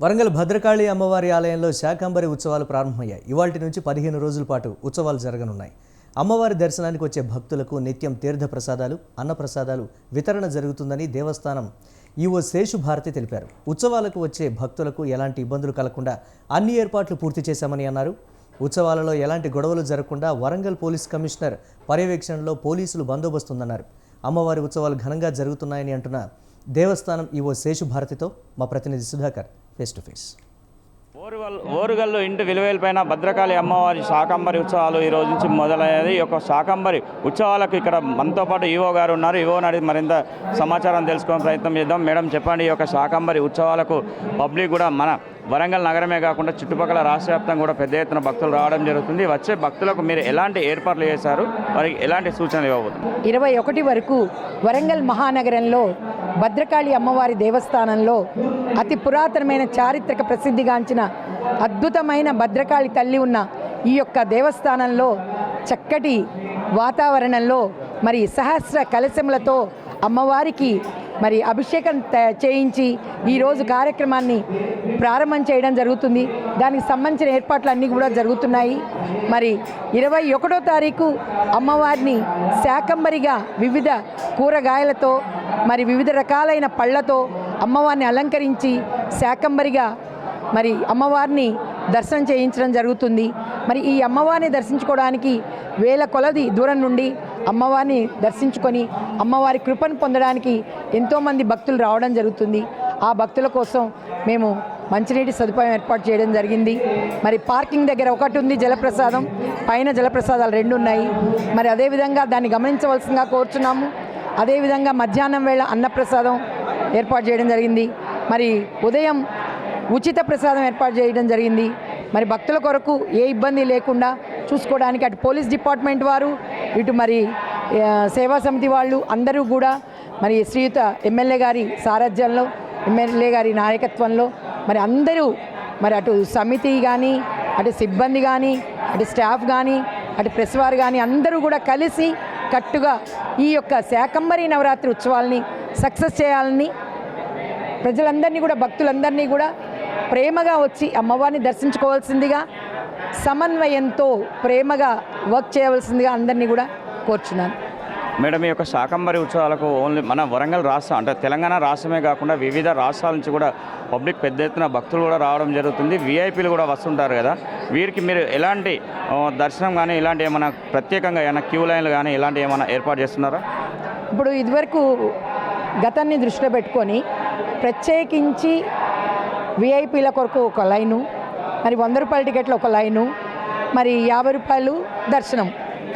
వరంగల్ భద్రకాళి అమ్మవారి ఆలయంలో శాకంబరి ఉత్సవాలు ప్రారంభమయ్యాయి. ఇవాటి నుంచి పదిహేను రోజుల పాటు ఉత్సవాలు జరగనున్నాయి. అమ్మవారి దర్శనానికి వచ్చే భక్తులకు నిత్యం తీర్థ ప్రసాదాలు అన్నప్రసాదాలు వితరణ జరుగుతుందని దేవస్థానం ఈవో శేషు భారతి తెలిపారు. ఉత్సవాలకు వచ్చే భక్తులకు ఎలాంటి ఇబ్బందులు కలగకుండా అన్ని ఏర్పాట్లు పూర్తి చేశామని అన్నారు. ఉత్సవాలలో ఎలాంటి గొడవలు జరగకుండా వరంగల్ పోలీస్ కమిషనర్ పర్యవేక్షణలో పోలీసులు బందోబస్తుందన్నారు. అమ్మవారి ఉత్సవాలు ఘనంగా జరుగుతున్నాయని అంటున్న దేవస్థానం ఈవో శేషు భారతితో మా ప్రతినిధి Sudhakar. Face to face Orugal Orugallu ఇంటి విలువలపైన భద్రకాళి అమ్మవారి శాకంబరి ఉత్సవాలు ఈ రోజు నుంచి మొదలయ్యేది. ఈ యొక్క శాకంబరి ఉత్సవాలకు ఇక్కడ మనతో పాటు ఈవో గారు ఉన్నారు. ఈవో నాడి మరింత సమాచారం తెలుసుకునే ప్రయత్నం చేద్దాం. మేడం చెప్పండి ఈ యొక్క శాకంబరి ఉత్సవాలకు పబ్లిక్ కూడా మన వరంగల్ నగరమే కాకుండా చుట్టుపక్కల రాష్ట్ర వ్యాప్తంగా కూడా పెద్ద ఎత్తున భక్తులు రావడం జరుగుతుంది. వచ్చే భక్తులకు మీరు ఎలాంటి ఏర్పాట్లు చేశారు? వారికి ఎలాంటి సూచనలు ఇవ్వబోతుంది ఇరవై ఒకటి వరకు వరంగల్ మహానగరంలో భద్రకాళి అమ్మవారి దేవస్థానంలో అతి పురాతనమైన చారిత్రక ప్రసిద్ధిగాంచిన అద్భుతమైన భద్రకాళి తల్లి ఉన్న ఈ యొక్క దేవస్థానంలో చక్కటి వాతావరణంలో మరి సహస్ర కలశములతో అమ్మవారికి మరి అభిషేకం చేయించి ఈరోజు కార్యక్రమాన్ని ప్రారంభం చేయడం జరుగుతుంది. దానికి సంబంధించిన ఏర్పాట్లు అన్నీ కూడా జరుగుతున్నాయి. మరి ఇరవై ఒకటో తారీఖు అమ్మవారిని శాకంబరిగా వివిధ కూరగాయలతో మరి వివిధ రకాలైన పళ్ళతో అమ్మవారిని అలంకరించి శాకంబరిగా మరి అమ్మవారిని దర్శనం చేయించడం జరుగుతుంది. మరి ఈ అమ్మవారిని దర్శించుకోవడానికి వేల కొలది దూరం నుండి అమ్మవారిని దర్శించుకొని అమ్మవారి కృపను పొందడానికి ఎంతోమంది భక్తులు రావడం జరుగుతుంది. ఆ భక్తుల కోసం మేము మంచినీటి సదుపాయం ఏర్పాటు చేయడం జరిగింది. మరి పార్కింగ్ దగ్గర ఒకటి ఉంది జలప్రసాదం. పైన జలప్రసాదాలు రెండు ఉన్నాయి. మరి అదేవిధంగా దాన్ని గమనించవలసిందిగా కోరుచున్నాము. అదేవిధంగా మధ్యాహ్నం వేళ అన్నప్రసాదం ఏర్పాటు చేయడం జరిగింది. మరి ఉదయం ఉచిత ప్రసాదం ఏర్పాటు చేయడం జరిగింది. మరి భక్తుల కొరకు ఏ ఇబ్బంది లేకుండా చూసుకోవడానికి అటు పోలీస్ డిపార్ట్మెంట్ వారు ఇటు మరి సేవా సమితి వాళ్ళు అందరూ కూడా మరి శ్రీయుత ఎమ్మెల్యే గారి సారథ్యంలో ఎమ్మెల్యే గారి నాయకత్వంలో మరి అందరూ మరి అటు సమితి కానీ అటు సిబ్బంది కానీ అటు స్టాఫ్ కానీ అటు ప్రెస్ వారు కానీ అందరూ కూడా కలిసి కట్టుగా ఈ యొక్క శాకంబరి నవరాత్రి ఉత్సవాల్ని సక్సెస్ చేయాలని ప్రజలందరినీ కూడా భక్తులందరినీ కూడా ప్రేమగా వచ్చి అమ్మవారిని దర్శించుకోవాల్సిందిగా సమన్వయంతో ప్రేమగా వర్క్ చేయవలసిందిగా అందరినీ కూడా కోరుచున్నాను. మేడం ఈ యొక్క శాకంబరి ఉత్సవాలకు ఓన్లీ మన వరంగల్ రాష్ట్రం అంటే తెలంగాణ రాష్ట్రమే కాకుండా వివిధ రాష్ట్రాల నుంచి కూడా పబ్లిక్ పెద్ద ఎత్తున భక్తులు కూడా రావడం జరుగుతుంది. విఐపీలు కూడా వస్తుంటారు కదా. వీరికి మీరు ఎలాంటి దర్శనం కానీ ఇలాంటి ఏమైనా ప్రత్యేకంగా ఏమైనా క్యూ లైన్లు కానీ ఇలాంటి ఏమైనా ఏర్పాటు చేస్తున్నారా? ఇప్పుడు ఇదివరకు గతాన్ని దృష్టిలో పెట్టుకొని ప్రత్యేకించి విఐపీల కొరకు ఒక లైను మరి వంద రూపాయల టికెట్లు ఒక లైను మరి యాభై రూపాయలు దర్శనం.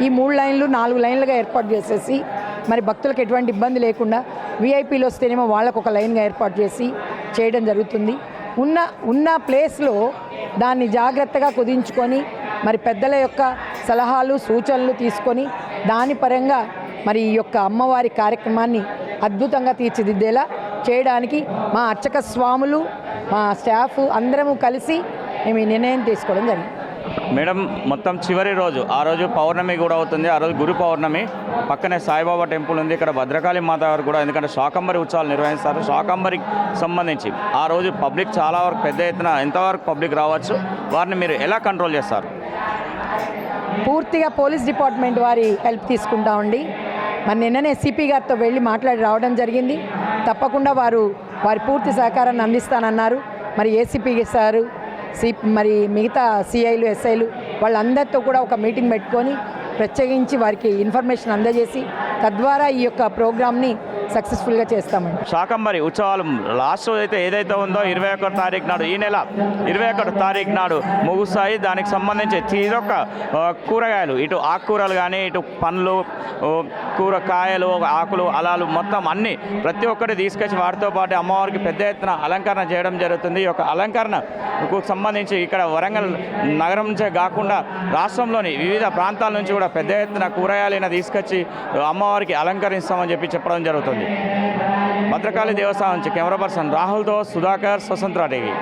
ఈ మూడు లైన్లు నాలుగు లైన్లుగా ఏర్పాటు చేసేసి మరి భక్తులకు ఎటువంటి ఇబ్బంది లేకుండా విఐపీలు వస్తేనేమో వాళ్ళకు ఒక లైన్గా ఏర్పాటు చేసి చేయడం జరుగుతుంది. ఉన్న ఉన్న ప్లేస్లో దాన్ని జాగ్రత్తగా కుదించుకొని మరి పెద్దల యొక్క సలహాలు సూచనలు తీసుకొని దాని పరంగా మరి ఈ యొక్క అమ్మవారి కార్యక్రమాన్ని అద్భుతంగా తీర్చిదిద్దేలా చేయడానికి మా అర్చక స్వాములు మా స్టాఫ్ అందరము కలిసి మేము ఈ నిర్ణయం తీసుకోవడం జరిగింది. మేడం మొత్తం చివరి రోజు ఆ రోజు పౌర్ణమి కూడా అవుతుంది ఆ రోజు గురు పౌర్ణమి. పక్కనే సాయిబాబా టెంపుల్ ఉంది ఇక్కడ భద్రకాళి మాత గారు కూడా ఎందుకంటే శాకంబరి ఉత్సవాలు నిర్వహిస్తారు. శాకంబరికి సంబంధించి ఆ రోజు పబ్లిక్ చాలా వరకు పెద్ద ఎత్తున ఎంతవరకు పబ్లిక్ రావచ్చు వారిని మీరు ఎలా కంట్రోల్ చేస్తారు? పూర్తిగా పోలీస్ డిపార్ట్మెంట్ వారి హెల్ప్ తీసుకుంటామండి మరి నిన్ననే సిపి గారితో వెళ్ళి మాట్లాడి రావడం జరిగింది. తప్పకుండా వారు వారి పూర్తి సహకారాన్ని అందిస్తానన్నారు. మరి ఏసీపీ సారు సి మరి మిగతా సిఐలు ఎస్ఐలు వాళ్ళందరితో కూడా ఒక మీటింగ్ పెట్టుకొని ప్రత్యేకించి వారికి ఇన్ఫర్మేషన్ అందజేసి తద్వారా ఈ యొక్క ప్రోగ్రామ్ని సక్సెస్ఫుల్గా చేస్తామండి శాకంబరి ఉత్సవాలు లాస్ట్ అయితే ఏదైతే ఉందో ఇరవై ఒకటో తారీఖు నాడు ఈ నెల ఇరవై ఒకటో తారీఖు నాడు ముగుస్తాయి. దానికి సంబంధించి తీరొక్క కూరగాయలు ఇటు ఆకుకూరలు కానీ ఇటు పండ్లు కూరకాయలు ఆకులు అలాలు మొత్తం అన్ని ప్రతి ఒక్కటి తీసుకొచ్చి వాటితో పాటు అమ్మవారికి పెద్ద ఎత్తున అలంకరణ చేయడం జరుగుతుంది. ఈ యొక్క అలంకరణకు సంబంధించి ఇక్కడ వరంగల్ నగరం నుంచే కాకుండా రాష్ట్రంలోని వివిధ ప్రాంతాల నుంచి కూడా పెద్ద ఎత్తున కూరగాయలైనా తీసుకొచ్చి అమ్మవారికి అలంకరిస్తామని చెప్పి చెప్పడం జరుగుతుంది. భద్రకాళి దేవస్థానం నుంచి కెమెరా పర్సన్ రాహుల్తో సుధాకర్ స్వతంత్ర టీవీ